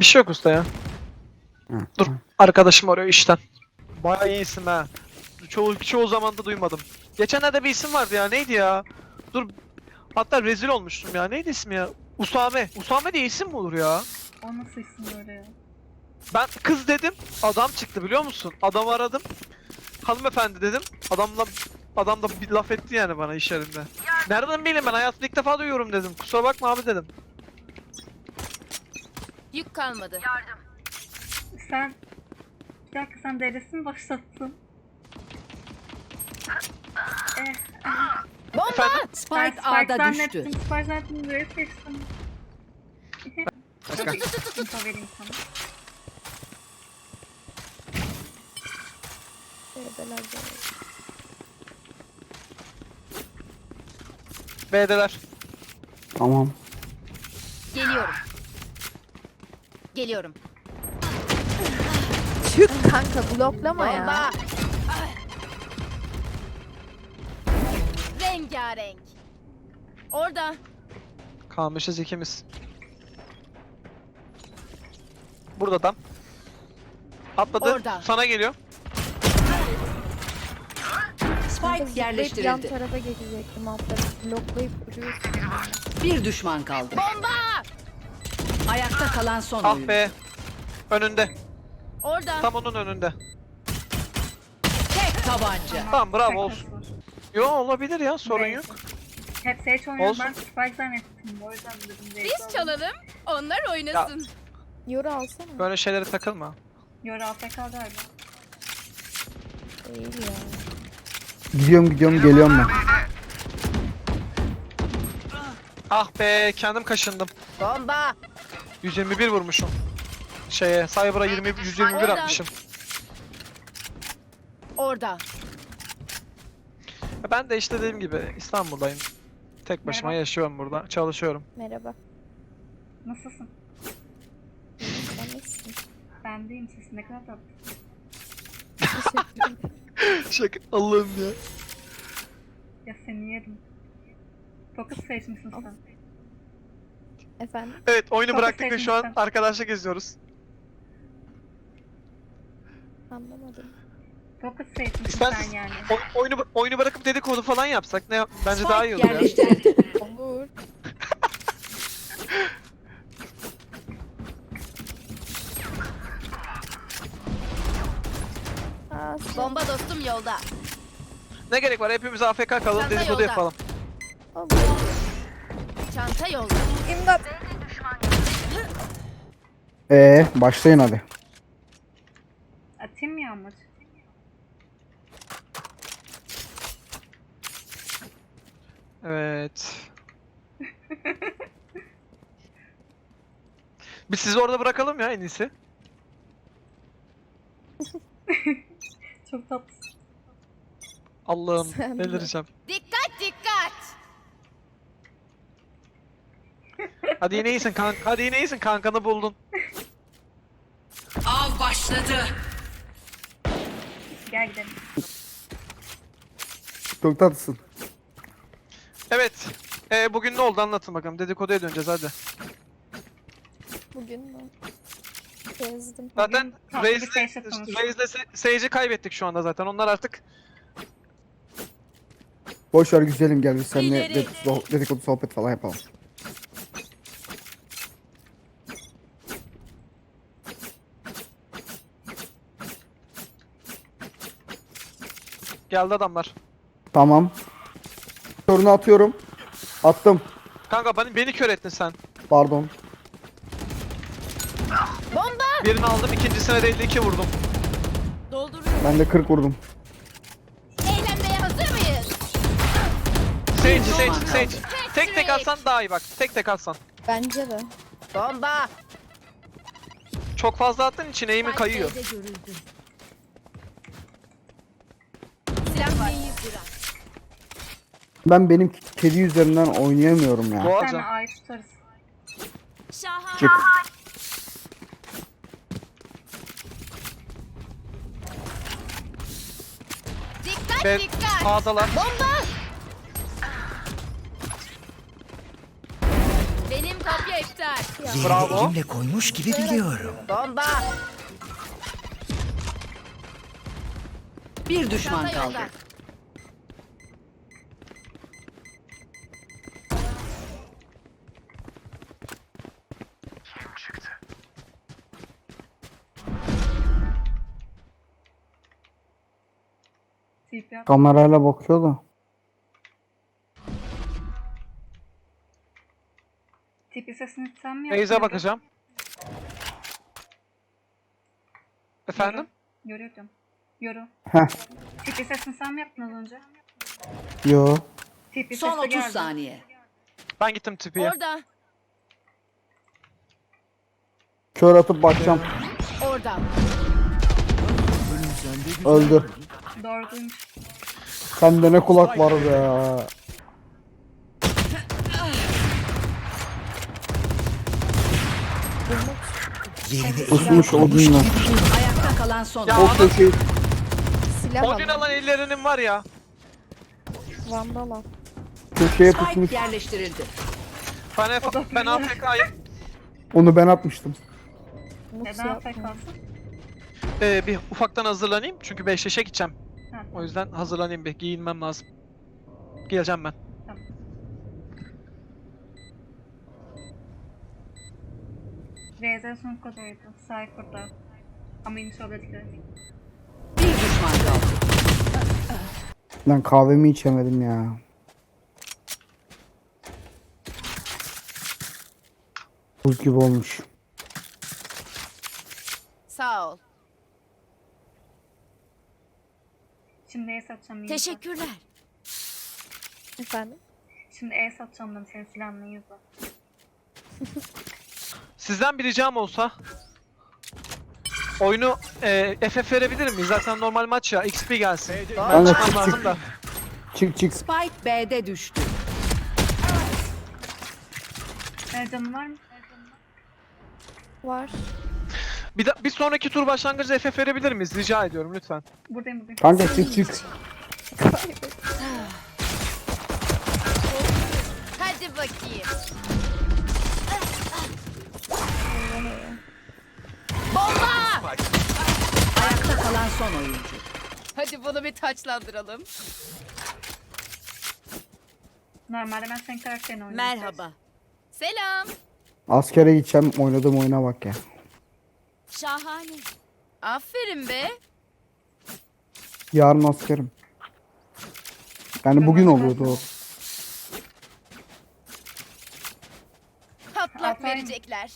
Bir şey yok usta ya. Hı. Dur. Arkadaşım arıyor işten. Bayağı iyi isim ha. Çoğu, çoğu zaman da duymadım. Geçenlerde bir isim vardı ya. Neydi ya? Dur. Hatta rezil olmuştum ya. Neydi ismi ya? Usame. Usame diye isim mi olur ya? O nasıl isim böyle ya? Ben kız dedim. Adam çıktı biliyor musun? Adamı aradım. Hanımefendi dedim. Adamla adam da bir laf etti yani bana iş yerinde. Nereden bileyim ben hayatımda ilk defa duyuyorum dedim. Kusura bakma abi dedim. Yük kalmadı. Sen... Bir dakika sen devresini mi başlattın? Eh, Bomba! Ben Spike A'da zannettim, düştü. Spike zannettim, böyle seçtim. Başka. Info vereyim sana. B'deler. Tamam. Geliyorum. Geliyorum. Çık kanka bloklama ya. Bomba! Rengarenk. Orada. Kalmışız ikimiz. Burada adam. Atladı. Orada. Sana geliyor. Spike Zıplayıp Yan yerleştirildi. tarafa geçecektim altları bloklayıp duruyorsun. Bir düşman kaldı. Bomba! Ayakta kalan son Ah oyun. be. Önünde. Orada. Tam onun önünde. Tek tabanca. Tamam bravo Tek olsun. Yo olabilir ya sorun Neyse. yok. Hep Sage oynuyor, Olsun. ben Spike zannettim. O yüzden dedim Biz çalalım. Onlar oynasın. Yoru alsana. Böyle şeylere takılma. Yoru AFK galiba. Değil ya. Gidiyorum gidiyorum geliyorum ben. Ah be kendim kaşındım. Bomba! 121 vurmuşum. Şeye Cyber'a 20 121 Orada. atmışım. Orada. Ben de işte dediğim gibi İstanbul'dayım. Tek başıma Merhaba. yaşıyorum burada. Çalışıyorum. Merhaba. Nasılsın? Sen? Ben deyim sesin ne kadar tatlı. Şaka Allah'ım ya. Ya seni yerim. Focus Sage misin sen? Efendim? Evet oyunu Çok bıraktık ve şu an sevdim. arkadaşlık geziyoruz. Anlamadım. Focus Sage misin İstersen- sen yani? O- oyunu oyunu bırakıp dedikodu falan yapsak ne bence daha iyi olur ya. yerleştirildi. Olur. Aa, sen- Bomba dostum yolda. Ne gerek var hepimiz AFK kalalım Çanta dedikodu yolda. yapalım. Çanta yolda. İmdat. Ee başlayın hadi. Atayım mı yağmur? Evet. Biz sizi orada bırakalım ya en iyisi. Çok tatlı. Allah'ım Sen de. delireceğim. Dikkat dikkat! Hadi yine iyisin kanka. Hadi yine iyisin kankanı buldun. Av başladı. Gel gidelim. Çok tatlısın. Evet. Ee, bugün ne oldu anlatın bakalım. Dedikoduya döneceğiz hadi. Bugün mü? Gezdim. Zaten tatlı bir Raze'le seyirci. Raze'le kaybettik şu anda zaten. Onlar artık Boş ver güzelim gel biz seninle dedikodu, dedikodu sohbet falan yapalım. Geldi adamlar. Tamam. Sorunu atıyorum. Attım. Kanka beni, beni kör ettin sen. Pardon. Bomba! Birini aldım ikincisine de 52 vurdum. Dolduruyorum. Ben de 40 vurdum. Eğlenmeye hazır mıyız? Sage, Sage. Sage. Tek tek atsan daha iyi bak. Tek tek atsan. Bence de. Bomba! Çok fazla attığın için eğimin kayıyor. B'de görüldü. Ben benim kedi üzerinden oynayamıyorum ya. Bir tane Boğacan. ay tutarız. Şahane. Çık. Dikkat Ve dikkat! A'dalar. Bomba! Benim kopya iptal. Yerini Bravo. elimle koymuş gibi biliyorum. Bomba. Bir düşman Çanta kaldı. yolda. At. Kamerayla bakıyor da. TP sesini sen mi yaptın? bakacağım. Efendim? Yoru yapıyorum. Yoru. Heh. TP sesini sen mi yaptın az önce? Yo. TP Son sesi 30 geldi. saniye. Ben gittim tipiye. Orada. Kör atıp bakacağım. Orada. Öldü. Duymuş. Sende ne kulak var be Kusmuş odunla. Ayakta kalan son Ya oyuncu. O köşeyi Silah Odin al. alan ellerinin var ya. Vandal al. köşeye pusmuş. Spike yerleştirildi. Ben, F ben AFK'yım. Onu ben atmıştım. Neden kalsın? Ee, bir ufaktan hazırlanayım çünkü 5 yaşa gideceğim. O yüzden hazırlanayım bir giyinmem lazım. Geleceğim ben. tamam. Razer son koduydu. Cypher'da. Ama şöyle dikkat. Bir düşman kaldı. Lan kahvemi içemedim ya. Buz gibi olmuş. Sağ ol. Şimdi E satacağım. Teşekkürler. Efendim? Şimdi E satacağım ben senin silahını iyi bak. Sizden bir ricam olsa oyunu e, FF verebilir miyiz? Zaten normal maç ya. XP gelsin. Ben de çıkmam çık lazım çık. da. Çık çık. Spike B'de düştü. E canın var mı? Var. Bir, de, bir sonraki tur başlangıcı FF verebilir miyiz? Rica ediyorum lütfen. Buradayım buradayım. Kanka çık çık. Hadi bakayım. Bomba! Ayakta kalan son oyuncu. Hadi bunu bir taçlandıralım. Normalde ben senin karakterini oynuyorum. Merhaba. Selam. Askere gideceğim. Oynadığım oyuna bak ya. Şahane. Aferin be. Yarın askerim. Yani bugün oluyordu o. Patlak Aferin. verecekler.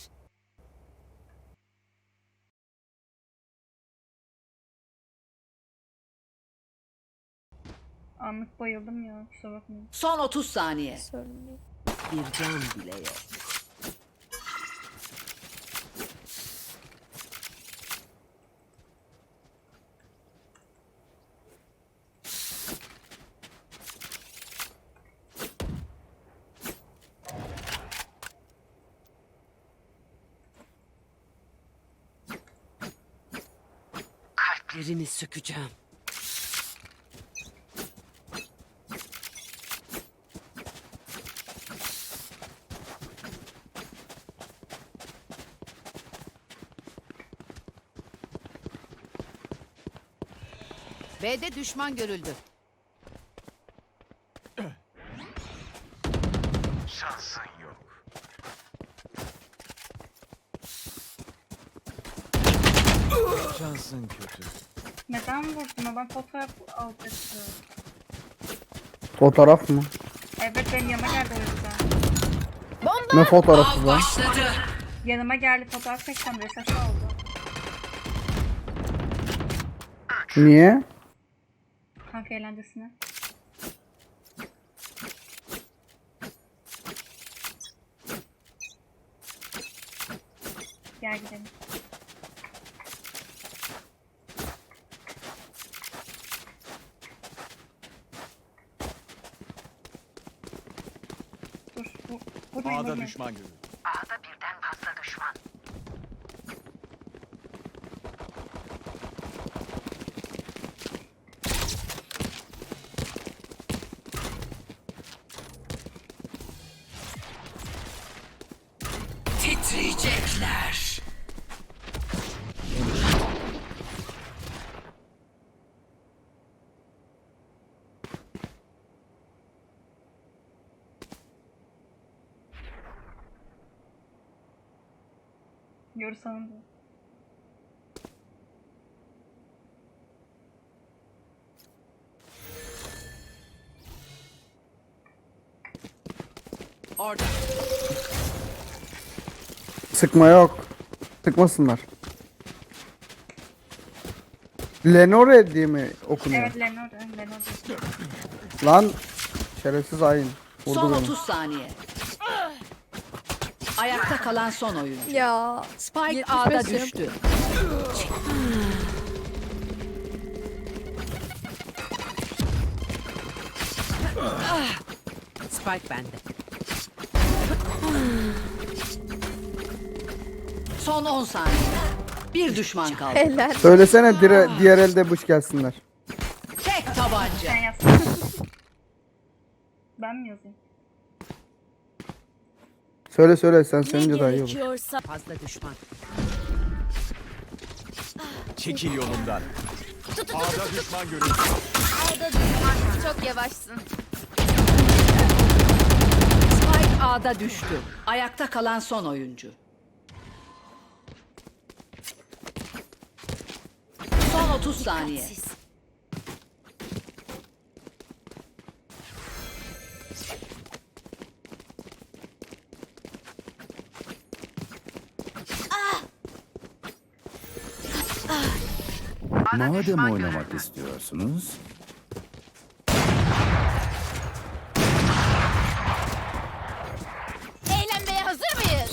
Anlık bayıldım ya. Kusura bakmayın. Son 30 saniye. Sorun değil. Bir can bile yok. Kalplerini sökeceğim. B'de düşman görüldü. Neden vurdun? Adam fotoğraf alacaktı. Fotoğraf mı? Evet benim yanıma geldi o yüzden. Ne fotoğrafı lan? Başladı. Yanıma geldi fotoğraf çekeceğim diye ses aldı. Niye? Kanka eğlencesine. Gel gidelim. Dur, vurmayın, A'da düşman görüldü. Titriyecekler. De. Orada. Sıkma yok. Sıkmasınlar. Lenore diye mi okunuyor? Evet Lenore. Lenore. Lan şerefsiz hain. Vurdu Son beni. 30 saniye. Ayakta kalan son oyuncu. Ya. Spike 75 A'da düştü. Spike bende. Son 10 saniye. Bir düşman kaldı. Helal. Söylesene dire, diğer elde bıç gelsinler. Tek tabanca. Ben mi yazayım? Söyle söyle sen söyleyince daha iyi olur. gerekiyorsa Fazla düşman. Çekil yolumdan. A'da düşman görüldü. A'da düşman. Çok yavaşsın. Spike A'da düştü. Ayakta kalan son oyuncu. Son 30 saniye. Madem oynamak istiyorsunuz, Eğlenmeye hazır mıyız?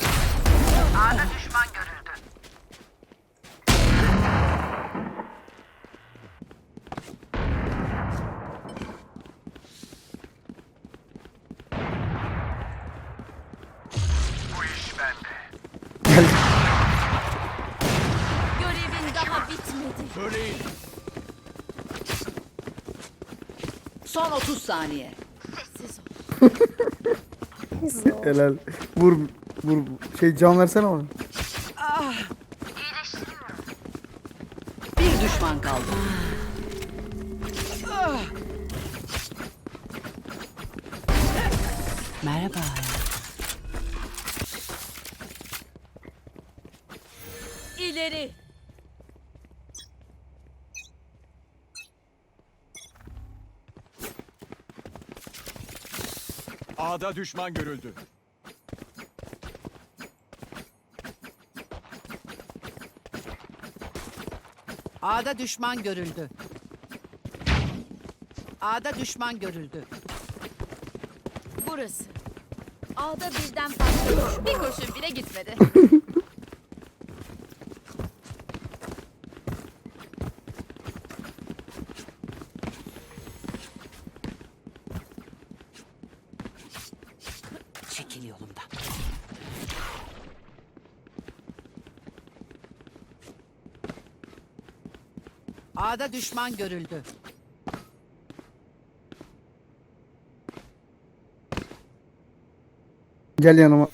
Görevin daha bitmedi. Söyleyin. Son 30 saniye. Sessiz ol. Helal. Vur vur şey can versene bana. A'da düşman görüldü. A'da düşman görüldü. A'da düşman görüldü. Burası. A'da birden fazla. Bir kurşun bile gitmedi. A'da düşman görüldü. Gel yanıma.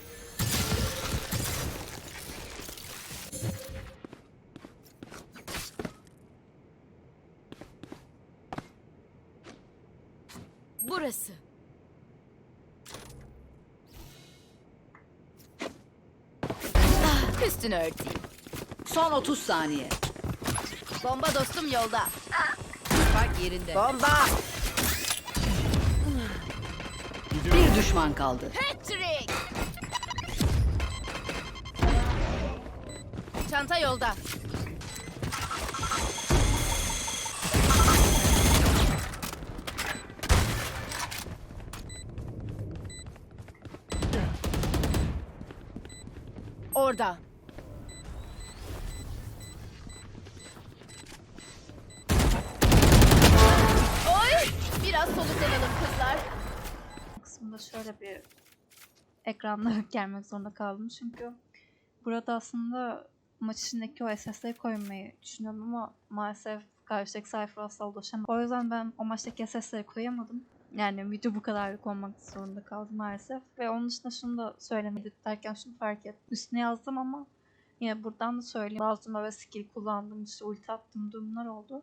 Burası. Ah, Üstünü örteyim. Son 30 saniye. Bomba dostum yolda. Spike yerinde. Bomba. Bir düşman kaldı. Patrick. Çanta yolda. Orada. Biraz soluklanalım kızlar. kısmında şöyle bir ekranda gelmek zorunda kaldım çünkü burada aslında maç içindeki o SS'leri koymayı düşünüyordum ama maalesef karşıdaki sayfa asla ulaşamadım. O yüzden ben o maçtaki SS'leri koyamadım. Yani video bu kadar olmak zorunda kaldım maalesef. Ve onun dışında şunu da söylemedim derken şunu fark ettim. Üstüne yazdım ama yine buradan da söyleyeyim. Bazıma ve skill kullandım, işte ulti attım durumlar oldu.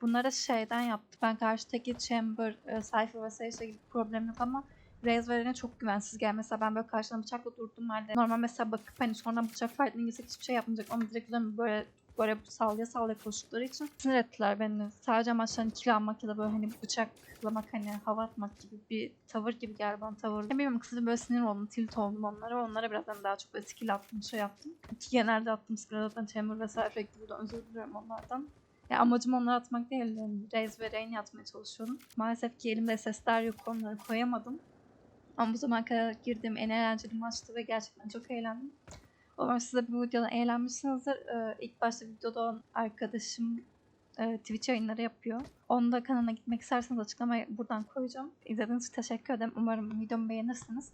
Bunları şeyden yaptım. Ben karşıdaki chamber, e, sayfa ve sayısı gibi problem yok ama Raze çok güvensiz gel. Mesela ben böyle karşıdan bıçakla durdum halde. Normal mesela bakıp hani sonradan bıçak fight'ine girsek hiçbir şey yapmayacak ama direkt üzerime böyle böyle sallaya sallaya koştukları için sinir ettiler beni. Sadece amaçlarını kill almak ya da böyle hani bıçaklamak hani hava atmak gibi bir tavır gibi geldi bana tavır. Bilmiyorum kısaca böyle sinir oldum, tilt oldum onlara. Onlara biraz hani daha çok böyle skill attım, şey yaptım. Ki genelde attım skill zaten chamber vesaire sürekli buradan özür diliyorum onlardan. Ya amacım onları atmak değil. Yani ve Rain'i atmaya çalışıyordum. Maalesef ki elimde SS'ler yok onları koyamadım. Ama bu zamana kadar girdiğim en eğlenceli maçtı ve gerçekten çok eğlendim. Umarım siz de bu videodan eğlenmişsinizdir. Ee, ilk başta videoda olan arkadaşım e, Twitch yayınları yapıyor. Onun da kanalına gitmek isterseniz açıklamayı buradan koyacağım. İzlediğiniz için teşekkür ederim. Umarım videomu beğenirsiniz.